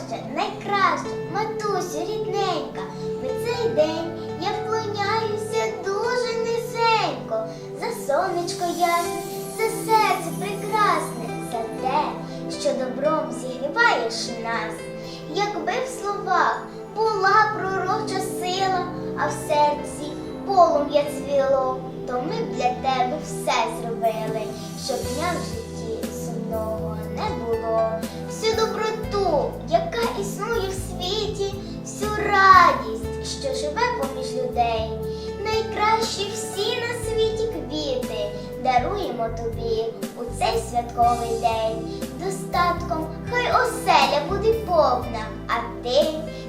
найдорожча, найкраще матуся рідненька. В цей день я вклоняюся дуже низенько. За сонечко ясне, за серце прекрасне, за те, що добром зігріваєш нас. Якби в словах була пророча сила, а в серці полум'я цвіло, то ми б для тебе все зробили, щоб дня в житті сумного. Радість, що живе поміж людей. Найкращі всі на світі квіти даруємо тобі у цей святковий день. Достатком хай оселя буде повна, а ти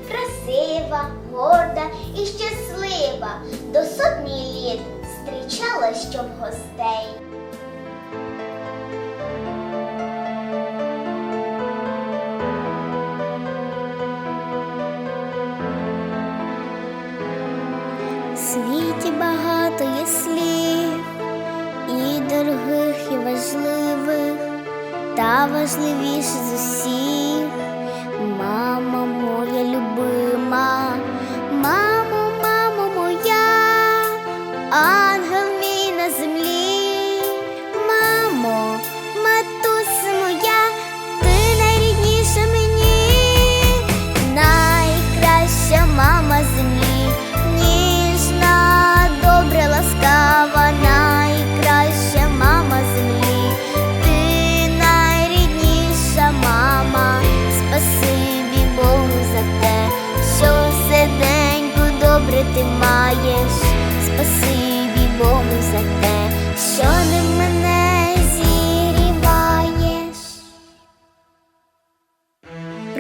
красива, горда і щаслива. До сотні літ зустрічала щоб гостей. Дорогих, і важливих, та важливіше з усіх, мама моя любима,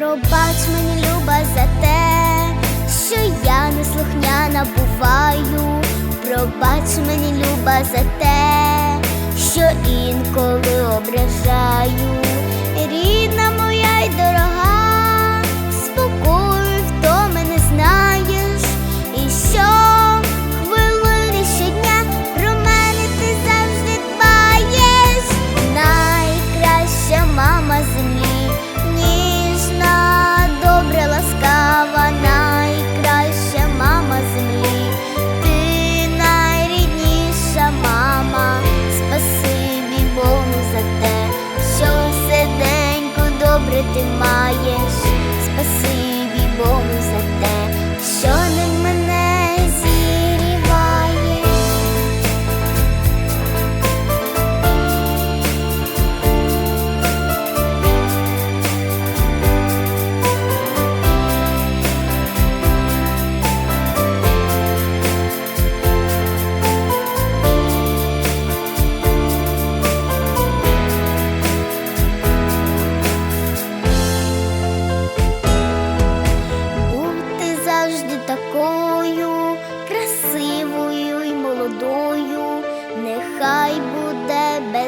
Пробач мені, люба, за те, що я неслухняна буваю. Пробач мені, люба, за те, що інколи ображаю. Рідна моя й дорога,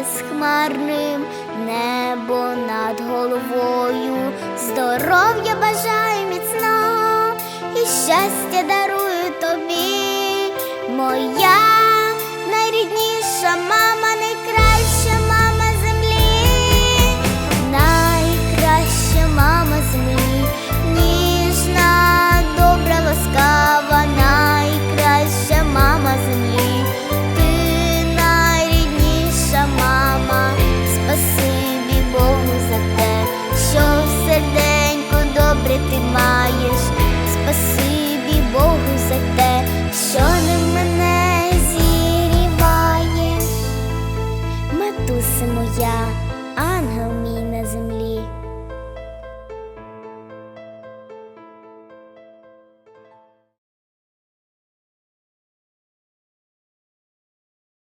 безхмарним небо над головою, здоров'я бажаю міцно і щастя дарую тобі, моя